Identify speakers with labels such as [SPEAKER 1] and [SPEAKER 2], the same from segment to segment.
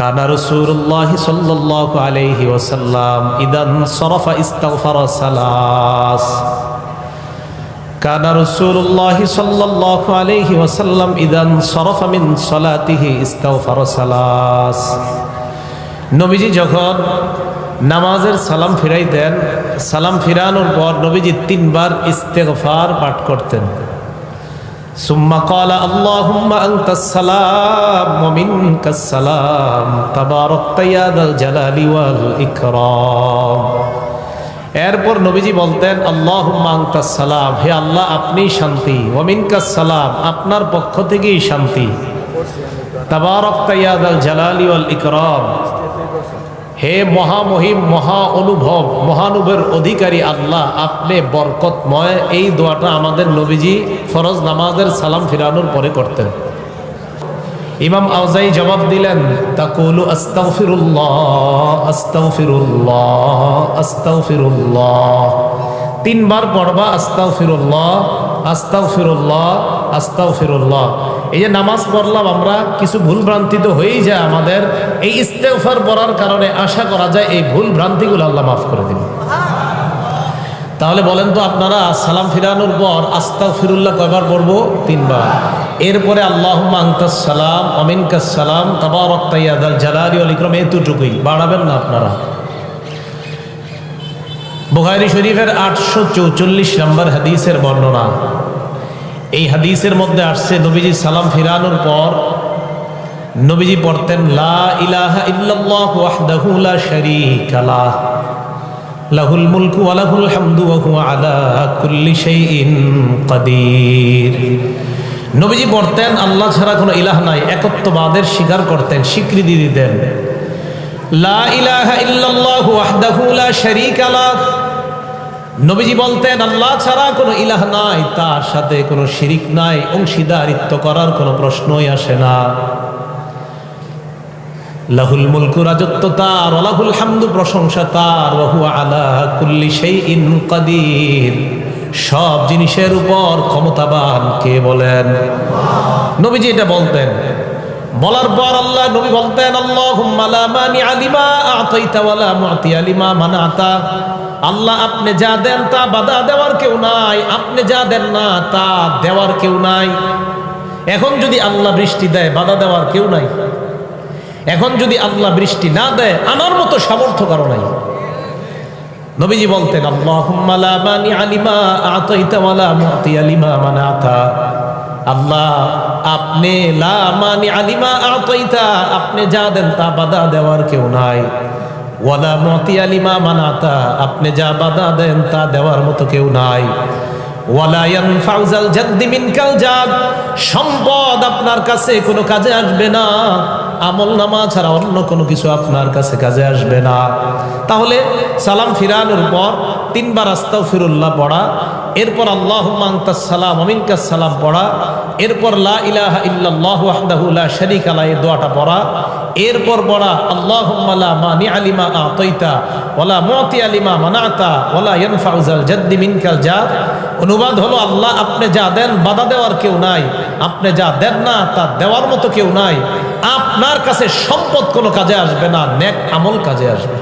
[SPEAKER 1] কানা রসুল্লাহ সাল্লাহ আলহি ওসাল্লাম ইদান সরফা ইস্তফার সালাস। কানা রসুল্লাহ সাল্লাহ আলহি ওসাল্লাম ইদান সলাতিহি ইস্তফার সালাস। নবীজি যখন নামাজের সালাম ফিরাইতেন, সালাম ফিরানোর পর নবীজি তিনবার ইস্তেগফার পাঠ করতেন। ثم قال اللهم أنت السلام ومنك السلام تباركت يا ذا الجلال والإكرام এরপর নবীজি বলতেন আল্লাহ সালাম হে আল্লাহ আপনি শান্তি ওমিনকা সালাম আপনার পক্ষ থেকেই শান্তি তাবারক তাইয়াদ আল জালালি ওয়াল ইকরাম হে মহামহিম, মহা অনুভব, মহানুভের অধিকারী আল্লাহ, আপনি বরকতময় এই দোয়াটা আমাদের নবীজি ফরজ নামাজের সালাম ফিরানোর পরে করতেন। ইমাম আউজাই জবাব দিলেন, তাকুলু আস্তাগফিরুল্লাহ আস্তাগফিরুল্লাহ আস্তাগফিরুল্লাহ। তিনবার পড়বা, আস্তাগফিরুল্লাহ আস্তাগফিরুল্লাহ আস্তাগফিরুল্লাহ। এই যে নামাজ পড়লাম আমরা, কিছু ভুল ভ্রান্তি তো হয়েই যায় আমাদের। এই ইস্তেফার পড়ার কারণে আশা করা যায় এই ভুল ভ্রান্তিগুলো আল্লাহ মাফ করে দিন তাহলে বলেন তো আপনারা, সালাম ফিরানোর পর আস্তাক ফিরুল্লাহ কয়বার পড়ব? তিনবার। এরপরে আল্লাহ সালাম অমিনকাসালাম তাবার অক্তাইয়াদাল জালালি অল ইকরম, এতটুকুই। বাড়াবেন না আপনারা। বুখারি শরীফের আটশো চৌচল্লিশ নম্বর হাদিসের বর্ণনা। এই হাদিসের মধ্যে আসছে, নবীজি সালাম ফিরানোর পর নবীজি পড়তেন, লা ইলাহা ইল্লাল্লাহ ওয়াহদাহু লা শারীকা লাহ লাহুল মুলকু ওয়া লাহুল হামদু ওয়া হুয়া আলা কুল্লি শাইইন কাদির। নবীজি পড়তেন, আল্লাহ ছাড়া কোনো ইলাহ নাই। একত্ববাদের স্বীকার করতেন, স্বীকৃতি দিতেন। লা ইলাহা ইল্লাল্লাহু ওয়াহদাহু লা শারীকা লাহ নবীজি বলতেন, আল্লাহ ছাড়া কোনো ইলাহ নাই, তার সাথে কোনো শিরিক নাই, অংশীদারিত্ব করার কোনো প্রশ্নই আসে না। লাহুল মুলকু রাজত্ব তার ওলাহুল হামদু প্রশংসা তার ওহু আলা কুল্লি সেই ইন কাদির। সব জিনিসের উপর ক্ষমতাবান কে বলেন? নবীজি এটা বলতেন। বলার পর আল্লাহ, নবী বলতেন মানি আলিমা আতাইতা ওয়ালা মুতি আলিমা মানাতা। আল্লাহ আপনি যা দেন তা বাধা দেওয়ার কেউ নাই, আপনি যা দেন না তা দেওয়ার কেউ নাই। এখন যদি আল্লাহ বৃষ্টি দেয়, বাধা দেওয়ার কেউ নাই। এখন যদি আল্লাহ বৃষ্টি না দেয়, আমার মতো সামর্থ্য কারও নাই। নবীজি বলতেন আল্লাহ, আপনি লা মানি আলিমা আপনি যা দেন তা বাধা দেওয়ার কেউ নাই। ওয়ালা মতি আলিমা মানাতা, আপনি যা বাধা দেন তা দেওয়ার মতো কেউ নাই। ওয়ালায়ান ফাউজাল জাদ্দি সম্পদ আপনার কাছে কোনো কাজে আসবে না, আমল নামা ছাড়া অন্য কোনো কিছু আপনার কাছে কাজে আসবে না। তাহলে সালাম ফিরানোর পর তিনবার আস্তাও ফিরুল্লাহ পড়া, এরপর আল্লাহ সালাম অমিনকাস সালাম পড়া, এরপর লা ইলাহা ইল্লাল্লাহু ওয়াহদাহু লা শারীকা দোয়াটা পড়া এরপর পড়া আল্লাহুম্মা লা মানি আলিমা আতাইতা ওয়ালা মুতি আলিমা মানাতা ওয়ালা ইয়ানফাউজাল জাদ্দি মিনকাল জাদ অনুবাদ হলো, আল্লাহ আপনি যা দেন বাধা দেওয়ার কেউ নাই, আপনি যা দেন না তা দেওয়ার মতো কেউ নাই। আপনার কাছে সম্পদ কোনো কাজে আসবে না, নেক আমল কাজে আসবে।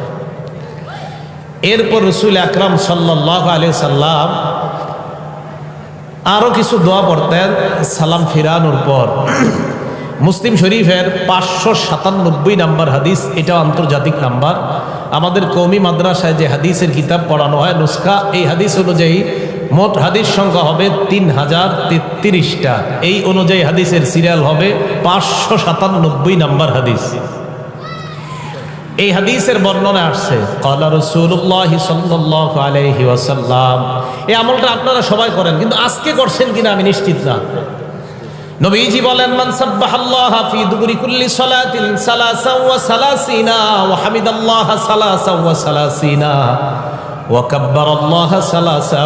[SPEAKER 1] এরপর রসুল আকরাম সাল্লাহ আলি সাল্লাম আরও কিছু দোয়া পড়তেন, সালাম ফিরানোর পর। মুসলিম শরীফের পাঁচশো সাতানব্বই নাম্বার হাদিস এটা আন্তর্জাতিক নাম্বার। আমাদের কৌমি মাদ্রাসায় যে হাদিসের কিতাব পড়ানো হয়, নুস্খা, এই হাদিস অনুযায়ী মোট হাদিস সংখ্যা হবে তিন হাজার তেত্রিশটা। এই অনুযায়ী হাদিসের সিরিয়াল হবে পাঁচশো সাতানব্বই নাম্বার হাদিস। এই হাদিসের বর্ণনা আসছে, কলা রসুল্লাহ সাল্লাহ এই আমলটা আপনারা সবাই করেন, কিন্তু আজকে করছেন কিনা আমি নিশ্চিত না। নবীজি বলেন, মান সাব্বাহাল্লাহ ফি দুবুরি কুল্লি ওয়া সালাসিনা ওয়া হামিদাল্লাহ সালাসা ওয়া সালাসিনা ওয়া কাব্বারাল্লাহ সালাসা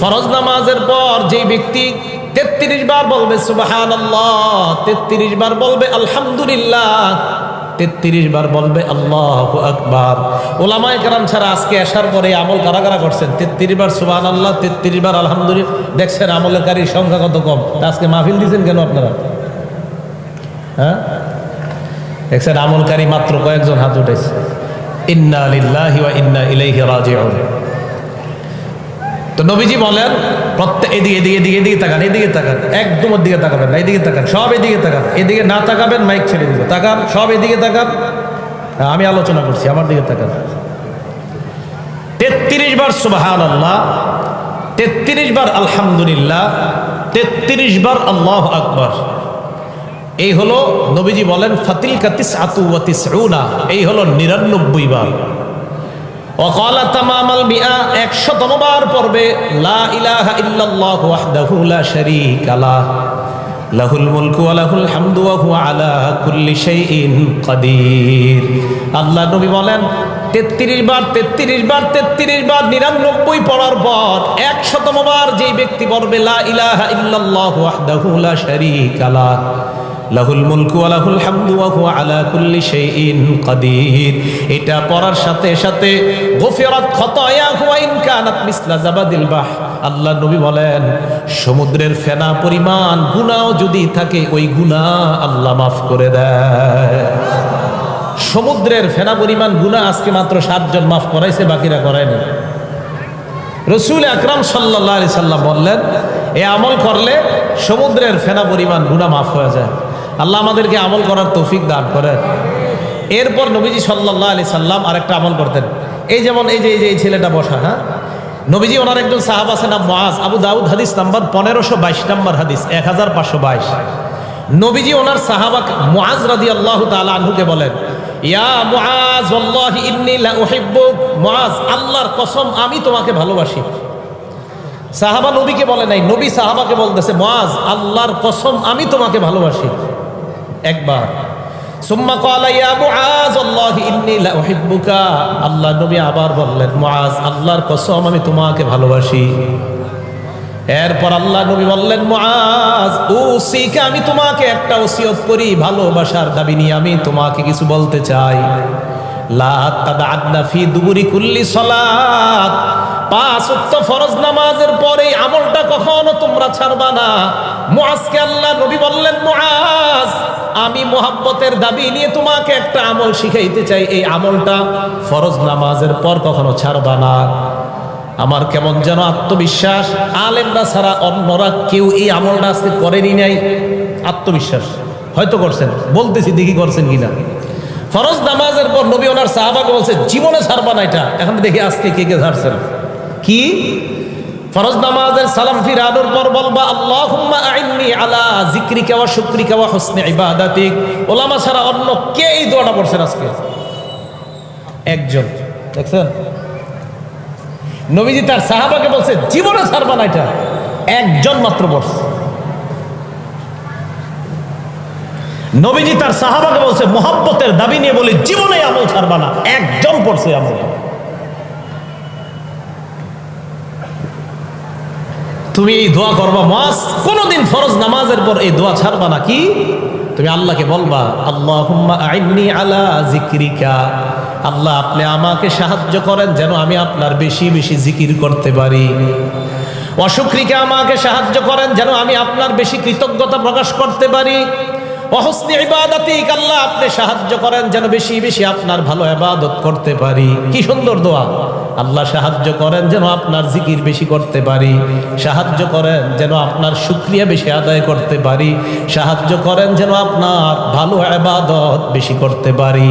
[SPEAKER 1] ফরজ নামাজের পর যে ব্যক্তি তেত্রিশ বার বলবে, সুবহানাল্লাহ, তেত্রিশ বার বলবে, আলহামদুলিল্লাহ। তেত্রিশ বার বলবে, আল্লাহ আকবার। ওলামায় কারাম ছাড়া আজকে আসার পরে আমল কারা কারা করছেন? তেত্রিশ বার সুবান আল্লাহ তেত্রিশ বার আলহামদুলিল্লাহ। দেখছেন আমলের কারীর সংখ্যা কত কম? আজকে মাহফিল দিয়েছেন কেন আপনারা? হ্যাঁ? দেখছেন আমলকারী মাত্র কয়েকজন হাত উঠেছে ইন্না আলিল্লাহি ওয়া ইন্না ইলাইহি রাজিউন। তো নবীজি বলেন, প্রত্যেক এদিকে এদিকে এদিকে এদিকে তাকান এদিকে তাকান, একদম দিকে তাকাবেন না, এদিকে তাকান, সব এদিকে তাকান, এদিকে না তাকাবেন মাইক ছেড়ে দিবে, তাকান, সব এদিকে তাকান। আমি আলোচনা করছি, আমার দিকে তাকান। তেত্রিশ বার সুবাহান আল্লাহ তেত্রিশ বার আলহামদুলিল্লাহ, তেত্রিশ বার আল্লাহ আকবর। এই হলো নবীজি বলেন ফাতিল কাতিস আতু ওয়াতিস এই হলো নিরানব্বই বার। ওয়াকালা তামামাল মিআ একশতম বার পড়বে, লা ইলাহা ইল্লাল্লাহু ওয়াহদাহু লা শারীকা লাহ লাহুল মুলকু ওয়া লাহুল হামদু ওয়া কুল্লি শাইইন কাদির। আল্লাহ নবী বলেন, তেত্রিশ বার তেত্রিশ বার তেত্রিশ বার, নিরানব্বই পড়ার পর একশতম বার যেই ব্যক্তি পড়বে, লা ইলাহা ইল্লাল্লাহু ওয়াহদাহু লা শারীকা লাহ লাহুল মুলকু ওয়া লাহুল হামদু ওয়া হুয়া আলা কুল্লি শাইইন কাদির। এটা পড়ার সাথে সাথে গফিরাত খতায়াহু ইন কানাত মিসলা জাবাদিল বাহ আল্লাহ নবী বলেন, সমুদ্রের ফেনা পরিমাণ গুনাও যদি থাকে, ওই গুনাহ আল্লাহ মাফ করে দেয়। সমুদ্রের ফেনা পরিমাণ, গুনাহ আজকে মাত্র সাতজন মাফ করাইছে, বাকিরা করায়নি। রসুল আকরাম সাল্লাহ সাল্লাম বললেন, এ আমল করলে সমুদ্রের ফেনা পরিমাণ গুণা মাফ হয়ে যায়। আল্লাহ আমাদেরকে আমল করার তৌফিক দান করেন। এরপর নবীজি সাল্লাহ আলি সাল্লাম আরেকটা আমল করতেন। এই যেমন এই যে এই যে, এই ছেলেটা বসা হ্যাঁ? নবীজি ওনার একজন সাহাব আছে নাম মোয়াজ আবু দাউদ হাদিস নাম্বার পনেরোশো বাইশ নাম্বার হাদিস, এক হাজার পাঁচশো বাইশ। নবীজি ওনার সাহাবাক মুআজ রাদিয়াল্লাহু তাআলা আনহুকে বলেন, ইয়া মুআজ ওয়াল্লাহি ইন্নী লা উহিব্বুক। মুআজ, আল্লাহর কসম, আমি তোমাকে ভালোবাসি। সাহাবা নবীকে বলে নাই, নবী সাহাবাকে বলতেছে, মুআজ, আল্লাহর কসম, আমি তোমাকে ভালোবাসি। একবার। সুম্মা ক্বালা, ইয়া মুআজ ওয়াল্লাহি ইন্নী লা উহিব্বুকা আল্লাহ নবী আবার বললেন, মুআজ, আল্লাহর কসম, আমি তোমাকে ভালোবাসি। এরপর আল্লাহ নবী বললেন, মুআজ উসিকে আমি তোমাকে একটা ওসিয়ত করি, ভালোবাসার দাবি নিয়ে আমি তোমাকে কিছু বলতে চাই। লা তাদাআদনা দুবুরি কুল্লি সালাত। পাঁচ ওয়াক্ত ফরজ নামাজের পরে আমলটা কখনো তোমরা ছাড়বা না। মুআজকে আল্লাহ নবী বললেন, মুআজ আমি মোহাব্বতের দাবি নিয়ে তোমাকে একটা আমল শিখাইতে চাই। এই আমলটা ফরজ নামাজের পর কখনো ছাড়বা না। আমার কেমন যেন আত্মবিশ্বাস। আলেমরা ছাড়া অন্যরা কেউ এই আমলটা আজকে করেনি নাই। আত্মবিশ্বাস। হয়তো করছেন। বলতেছি দেখি করছেন কিনা। ফরজ নামাজের পর নবী ওনার সাহাবাকে বলছে, জীবনে ছাড়বা না এটা। এখন দেখি আজকে কে কে ছাড়ছেন। কি? ফরজ নামাজের সালাম ফিরানোর পর বলবা, আল্লাহুম্মা আইন্নি আলা জিক্রিকা ওয়া শুকরিকা ওয়া হুসনি ইবাদাতিক। ওলামা ছাড়া অন্য কে এই দোয়াটা পড়ছেন আজকে? একজন। দেখছেন? নবীজি তার সাহাবাকে বলছে, জীবনে ছাড়বা না এটা। একজন মাত্র পড়ছে। নবীজি তার সাহাবাকে বলছে, মোহাব্বতের দাবি নিয়ে বলে, জীবনে আমল ছাড়বা না। একজন পড়ছে আমল। তুমি এই দোয়া করবা, মাস, কোনোদিন ফরজ নামাজের পর এই দোয়া ছাড়বা না কি তুমি আল্লাহকে বলবা আল্লাহ আইনি আলা জিক্রিকা আল্লাহ আপনি আমাকে সাহায্য করেন যেন আমি আপনার বেশি বেশি জিকির করতে পারি। অসুক্রিকে আমাকে সাহায্য করেন যেন আমি আপনার বেশি কৃতজ্ঞতা প্রকাশ করতে পারি। অহস্নি ইবাদাতিক, আল্লাহ আপনি সাহায্য করেন যেন বেশি বেশি আপনার ভালো ইবাদত করতে পারি। কি সুন্দর দোয়া। আল্লাহ সাহায্য করেন যেন আপনার জিকির বেশি করতে পারি। সাহায্য করেন যেন আপনার শুক্রিয়া বেশি আদায় করতে পারি। সাহায্য করেন যেন আপনার ভালো ইবাদত বেশি করতে পারি।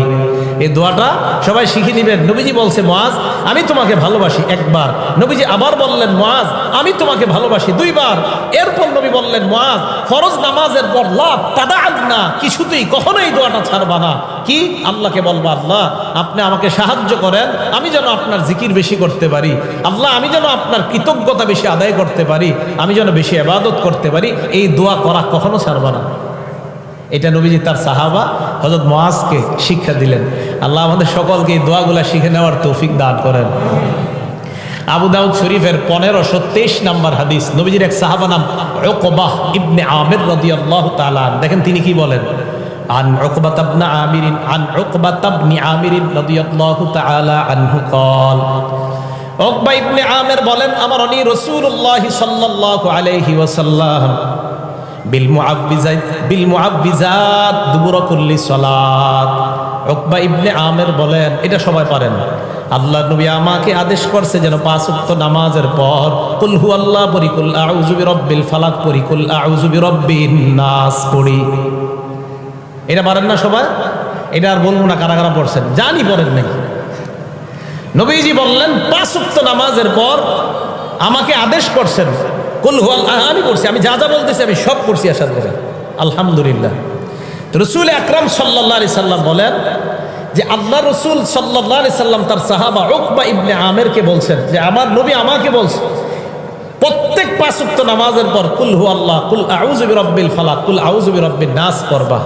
[SPEAKER 1] এই দোয়াটা সবাই শিখে নেবেন। নবীজি বলছে, মহাজ, আমি তোমাকে ভালোবাসি একবার। নবীজি আবার বললেন, মহাজ, আমি তোমাকে ভালোবাসি দুইবার। এরপর নবী বললেন, মহাজ, ফরজ নামাজের পর লাভ তাদা না কিছুতেই কখনোই দোয়াটা ছাড়বা না। কি? আল্লাহকে বলবা, আল্লাহ, আপনি আমাকে সাহায্য করেন, আমি যেন আপনার জিকির বেশি করতে পারি। আল্লাহ, আমি যেন আপনার কৃতজ্ঞতা বেশি আদায় করতে পারি। আমি যেন বেশি আবাদত করতে পারি। এই দোয়া করা কখনো ছাড়বা না। এটা নবীজি তার সাহাবা হজরত মহাজকে শিক্ষা দিলেন। আল্লাহ আমাদের সকলকে এই দোয়াগুলা শিখে নেওয়ার তৌফিক দান করেন। আবু দাউদ শরীফের পনেরোশো তেইশ নাম্বার হাদিস, নবীজির এক সাহাবা নাম ওকবাহ ইবনে আমির রাদিয়াল্লাহু তাআলা দেখেন তিনি কি বলেন? عن عقبة بن عامر عن عقبة بن عامر رضي الله تعالى عنه قال عقبة بن عامر বলেন আমার অনি রাসূলুল্লাহ সাল্লাল্লাহু আলাইহি ওয়াসাল্লাম বিল মুআব্বিজাত বিল মুআব্বিজাত দুবুর কুল্লি সালাত উকবা ইবনে আমের বলেন এটা সবাই পারেন আল্লাহ নবী আমাকে আদেশ করছে যেন পাঁচ ওয়াক্ত নামাজের পর কুল হু আল্লাহ পড়ি কুল আউযু বিরব্বিল ফালাক পড়ি কুল আউযু বিরব্বিন নাস পড়ি এটা পারেন না সবাই? এটা আর বলব না কারা কারা পড়ছেন। জানি পড়েন নাই। নবীজি বললেন, পাঁচ নামাজের পর আমাকে আদেশ করছেন, কুল হু আল্লাহ আমি পড়ছি, আমি যা যা বলতেছি আমি সব পড়ছি আসাদ করে। আলহামদুলিল্লাহ। রসুল আকরাম সাল্লাহ আলি সাল্লাম বলেন যে, আল্লাহ রসুল সাল্লাহ আলি সাল্লাম তার সাহাবা উকবা ইবনে আমেরকে বলছেন যে, আমার নবী আমাকে বলছে, প্রত্যেক পাঁচক্ত নামাজের পর কুল হু আল্লাহ কুল আউজুবি রব্বিল ফালাক, কুল আউজুবি রব্বিল নাস পড়বা।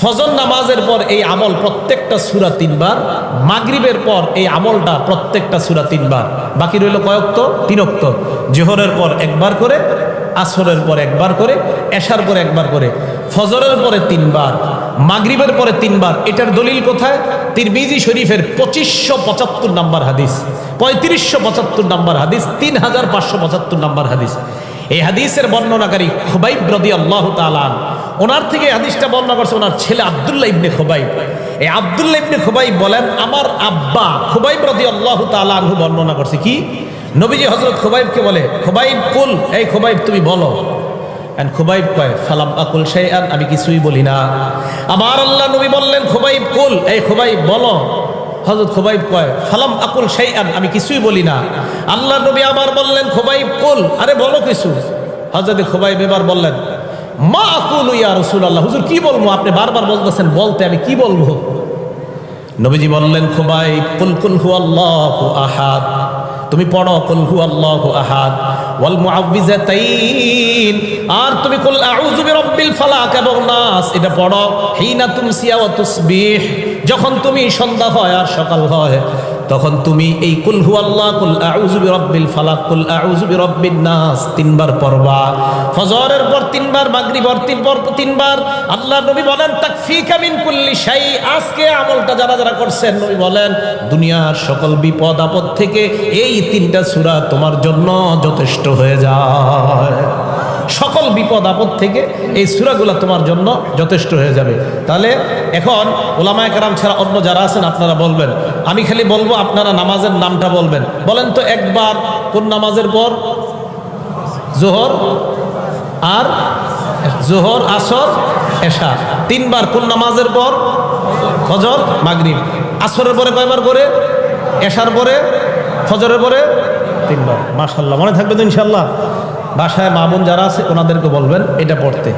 [SPEAKER 1] ফজর নামাজের পর এই আমল প্রত্যেকটা সুরা তিনবার, মাগরিবের পর এই আমলটা প্রত্যেকটা সুরা তিনবার। বাকি রইল কয়ক্ত তিনক্ত জোহরের পর একবার করে, আসরের পর একবার করে, এশার পর একবার করে। ফজরের পরে তিনবার, মাগরিবের পরে তিনবার। এটার দলিল কোথায়? তিরমিজি শরীফের পঁচিশশো পঁচাত্তর নাম্বার হাদিস, পঁয়ত্রিশশো পঁচাত্তর নাম্বার হাদিস তিন হাজার পাঁচশো পঁচাত্তর নাম্বার হাদিস। এই হাদিসের বর্ণনাকারী খুবাইব রদি আল্লাহ তালান ওনার থেকে হাদিসটা বর্ণনা করছে ওনার ছেলে আবদুল্লাহ ইবনে খুবাইব। এই আবদুল্লাহ ইবনে খুবাইব বলেন, আমার আব্বা খুবাইব রদি আল্লাহ তালানহু বর্ণনা করছে কি? নবীজি হজরত খুবাইবকে বলে, খুবাইব, কুল, এই খুবাইব তুমি বলো। And খুবাইব কয়, ফালাম আকুল শাইআন? আমি কিছুই বলি না। আমার আল্লাহ নবী বললেন, খুবাইব কুল। এই খুবাইব, বলো। হজরত খুবাইব কয়, ফালাম আকুল শাইআন? আমি কিছুই বলি না। আল্লাহ নবী আবার বললেন, খুবাইব কুল? আরে বলো কিছু। হজরত খুবাইব এবার বললেন, মা আকুল ইয়া রসুল আল্লাহ হুজুর, কি বলব? আপনি বারবার বলতেছেন, বলতে আমি কি বলব? নবীজি বললেন, খুবাইব, কুল কুল হু আল্লাহু আহাদ। তুমি পড়ো, কুল হু আল্লাহু আহাদ। ওয়াল আর তুমি কুল নাস, এটা পড়ো। হিনা তুমসিয়া যখন তুমি সন্ধ্যা হয় আর সকাল হয় তখন তুমি এই কুল হু আল্লাহ কুল আউযু বিরাব্বিল ফালাক, কুল আউযু বিরাব্বিন নাস তিনবার পড়বা। ফজরের পর তিনবার, মাগরিবর তিনবার তিনবার। আল্লাহ নবী বলেন, তাকফিকা মিন কুল্লি শাই আজকে আমলটা যারা যারা করছেন, নবী বলেন, দুনিয়ার সকল বিপদ আপদ থেকে এই তিনটা সূরা তোমার জন্য যথেষ্ট হয়ে যায়। বিপদ আপদ থেকে এই সুরাগুলো তোমার জন্য যথেষ্ট হয়ে যাবে। তাহলে এখন ওলামায় কারাম ছাড়া অন্য যারা আছেন, আপনারা বলবেন, আমি খালি বলব আপনারা নামাজের নামটা বলবেন। বলেন তো একবার, কোন নামাজের পর? জোহর আর জোহর, আসর এশা তিনবার কোন নামাজের পর? ফজর, মাগরিব। আসরের পরে কয়বার করে? এশার পরে? ফজরের পরে? তিনবার। মাশাল্লাহ মনে থাকবে তো ইনশাল্লাহ বাসায় মা বোন যারা আছে, ওনাদেরকে বলবেন, এটা পড়তে।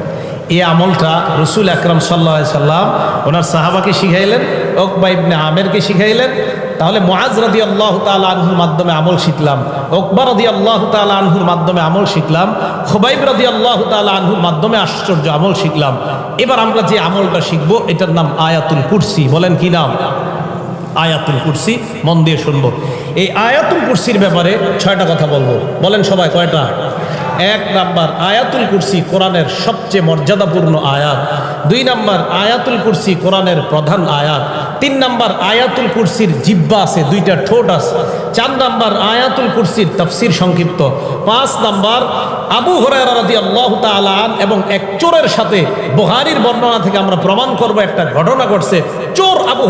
[SPEAKER 1] এই আমলটা রসুল আকরম সাল্লা সাল্লাম ওনার সাহাবাকে শিখাইলেন, ওকবা ইবনে আমেরকে শিখাইলেন। তাহলে মোয়াজ রদি আল্লাহ তাল আনহুর মাধ্যমে আমল শিখলাম, ওকবা রদি আল্লাহ তাল আনহুর মাধ্যমে আমল শিখলাম, খোবাইব রদি আল্লাহ তাল আনহুর মাধ্যমে আশ্চর্য আমল শিখলাম। এবার আমরা যে আমলটা শিখব, এটার নাম আয়াতুল কুরসি। বলেন কি নাম? আয়াতুল কুরসি, মন দিয়ে শুনব। এই আয়াতুল কুরসির ব্যাপারে ছয়টা কথা বলব। বলেন সবাই, কয়টা? এক নাম্বার আয়াতুল কুরসি কোরআনের সবচেয়ে মর্যাদাপূর্ণ আয়াত। দুই নাম্বার আয়াতুল কুরসি কোরআনের প্রধান আয়াত। তিন নাম্বার আয়াতুল কুরসির জিব্বা আছে, দুইটা ঠোঁট আছে। চার নাম্বার আয়াতুল কুরসির তফসির সংক্ষিপ্ত। পাঁচ নাম্বার আবু হরারদি আল্লাহ তালান এবং এক চোরের সাথে বোহারির বর্ণনা থেকে আমরা প্রমাণ করব, একটা ঘটনা ঘটছে। চোর আবু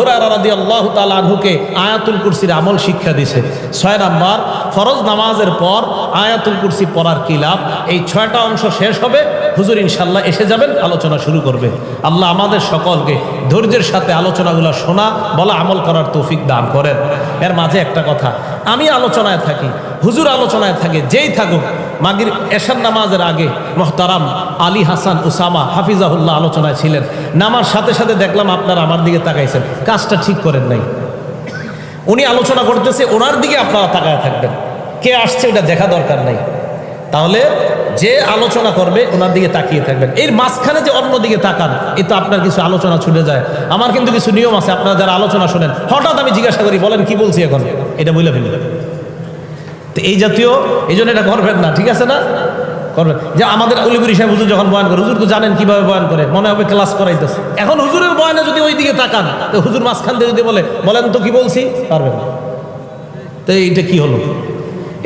[SPEAKER 1] তালানহুকে আয়াতুল কুরসির আমল শিক্ষা দিছে ছয় নাম্বার, ফরজ নামাজের পর আয়াতুল কুরসি পড়ার কি লাভ? এই ছয়টা অংশ শেষ হবে, হুজুর ইনশাল্লাহ এসে যাবেন, আলোচনা শুরু করবে। আল্লাহ আমাদের সকলকে ধৈর্যের সাথে আলোচনাগুলো শোনা, বলা, আমল করার তৌফিক দান করেন। এর মাঝে একটা কথা, আমি আলোচনায় থাকি, হুজুর আলোচনায় থাকে, যেই থাকুক মাগির এশার নামাজের আগে মোহতারাম আলী হাসান উসামা হাফিজাহুল্লাহ আলোচনায় ছিলেন। নামার সাথে সাথে দেখলাম আপনারা আমার দিকে তাকাইছেন। কাজটা ঠিক করেন নাই। উনি আলোচনা করতেছে, ওনার দিকে আপনারা তাকায় থাকবেন। কে আসছে এটা দেখা দরকার নাই। তাহলে যে আলোচনা করবে, ওনার দিকে তাকিয়ে থাকবেন। এর মাঝখানে যে অন্য দিকে তাকান, এ তো আপনার কিছু আলোচনা ছুটে যায়। আমার কিন্তু কিছু নিয়ম আছে, আপনারা যারা আলোচনা শোনেন, হঠাৎ আমি জিজ্ঞাসা করি, বলেন কি বলছি এখন? এটা বলে ফেলবেন তো এই জাতীয়, এই জন্য এটা করবেন না, ঠিক আছে না? করবেন যে আমাদের অলিপুরি সাহেব হুজুর যখন বয়ান করে, হুজুর তো জানেন কীভাবে বয়ান করে, মনে হবে ক্লাস করাইতেছে। এখন হুজুরের বয়ানে যদি ওই দিকে তাকান, তো হুজুর মাঝখান থেকে যদি বলে, বলেন তো কি বলছি? পারবেন না। তো এইটা কি হলো?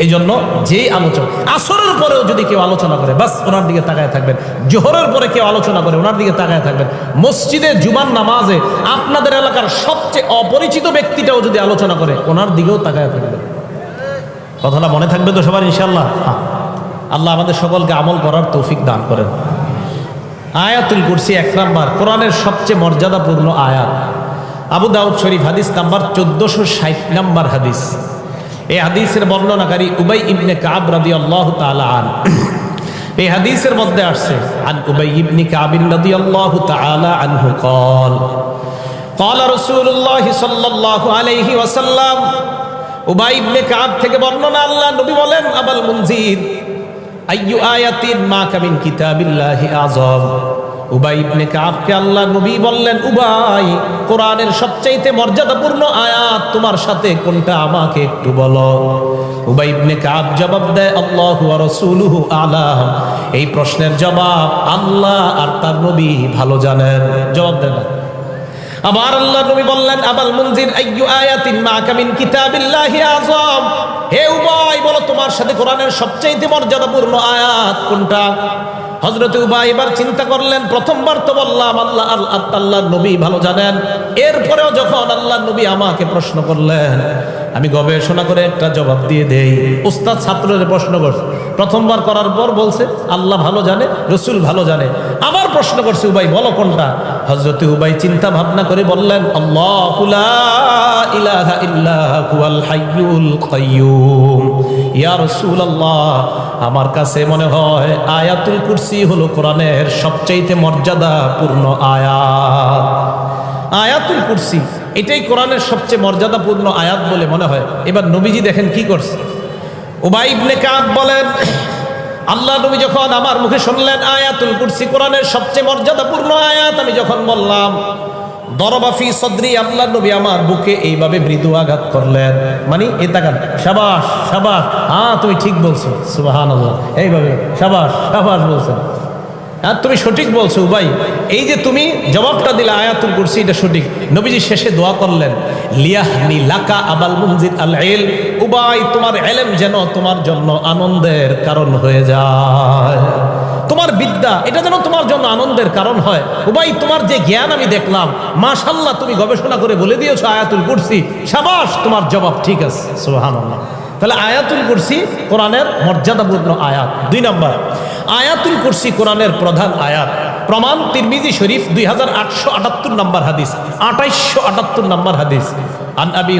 [SPEAKER 1] এই জন্য যেই আলোচনা, আসরের পরেও যদি কেউ আলোচনা করে, বাস ওনার দিকে তাকায় থাকবেন। জোহরের পরে কেউ আলোচনা করে, ওনার দিকে তাকায় থাকবেন। মসজিদে জুমান নামাজে আপনাদের এলাকার সবচেয়ে অপরিচিত ব্যক্তিটাও যদি আলোচনা করে, ওনার দিকেও তাকায় থাকবেন। কথাটা মনে থাকবে তো সবার ইনশাল্লাহ হ্যাঁ আল্লাহ আমাদের সকলকে আমল করার তৌফিক দান করেন আয়াতুল কুরসি এক নাম্বার কোরআনের সবচেয়ে মর্যাদাপূর্ণ আয়াত আবু দাউদ শরীফ হাদিস নাম্বার চোদ্দশো ষাট নাম্বার হাদিস এই হাদিসের বর্ণনাকারী উবাই ইবনে কাব রাদি আল্লাহ আন এই হাদিসের মধ্যে আসছে আন উবাই ইবনি কাবিন রাদি আল্লাহ তালা আনহু কল قال رسول الله صلى الله عليه وسلم উবাই কাব থেকে বর্ণনা আল্লাহ নবী বলেন, আবাল মুনজির, আইয়ু আয়াতিন মা কামিন কিতাবিল্লাহি আযম। উবাই ইবনে কাবকে আল্লাহ নবী বললেন, উবাই, কোরআনের সবচাইতে মর্যাদাপূর্ণ আয়াত তোমার সাথে কোনটা আমাকে একটু বলো? উবাই ইবনে কাব জবাব দেয়, আল্লাহু ওয়া রাসূলুহু আলাম। এই প্রশ্নের জবাব আল্লাহ আর তার নবী ভালো জানেন। জবাব দেন না। আবার আল্লাহ নবী বললেন, আবাল মুনজির আইয়ু আয়াতিন মা কামিন কিতাবিল্লাহি আযম? হে উবাই, বলো তোমার সাথে কোরআনের সবচেয়ে মর্যাদাপূর্ণ আয়াত কোনটা? হযরত উবাই এবার চিন্তা করলেন, প্রথমবার তো বললাম, আল্লাহ আল্লাহ আল্লাহ নবী ভালো জানেন। এরপরেও যখন আল্লাহ নবী আমাকে প্রশ্ন করলেন আমি গবেষণা করে একটা জবাব দিয়ে দেই। উস্তাদ ছাত্রের প্রশ্ন করছে। প্রথমবার করার পর বলছে, আল্লাহ ভালো জানে, রসুল ভালো জানে। আবার প্রশ্ন করছে, উবাই বলো কোনটা? হজরত উবাই চিন্তা ভাবনা করে বললেন আমার কাছে মনে হয় আয়াতুল কুরসি হলো কোরআনের সবচাইতে মর্যাদাপূর্ণ আয়াত। আয়াতুল কুরসি, এটাই কোরআনের সবচেয়ে মর্যাদাপূর্ণ আয়াত বলে মনে হয়। এবার নবীজি দেখেন কি করছে। উবাই ইবনে কাব বলেন, আল্লাহ নবী যখন আমার মুখে শুনলেন আয়াতুল কুরসি কোরআনের সবচেয়ে মর্যাদাপূর্ণ আয়াত, আমি যখন বললাম দরবাফি সদরি আল্লাহ নবী আমার বুকে এইভাবে মৃদু আঘাত করলেন। মানে এ তাকান, সাবাস সাবাস হ্যাঁ তুমি ঠিক বলছো সুবাহান এইভাবে, সাবাস সাবাস বলছেন। আর তুমি সঠিক বলছো, ভাই। এই যে তুমি জবাবটা দিলে আয়াতুল কুরসি, এটা সঠিক। নবীজি শেষে দোয়া করলেন, লিয়াহনি লাকা আবাল মুনজির আল ইল। উবাই, তোমার এলেম যেন তোমার জন্য আনন্দের কারণ হয়ে যায়। তোমার বিদ্যা, এটা যেন তোমার জন্য আনন্দের কারণ হয়। উবাই, তোমার যে জ্ঞান আমি দেখলাম মাশাল্লাহ তুমি গবেষণা করে বলে দিয়েছ আয়াতুল কুরসি। সাবাস, তোমার জবাব ঠিক আছে, সুবহানাল্লাহ। তাহলে আয়াতুল কুরসি কোরআনের মর্যাদাপূর্ণ আয়াত। দুই নম্বর, আয়াতুল কুরসি কোরআনের প্রধান আয়াত। প্রমাণ তিরমিজি শরীফ দুই হাজার আটশো আটাত্তর নম্বর হাদিস, আঠাইশশো আটাত্তর নম্বর হাদিস। আন আবি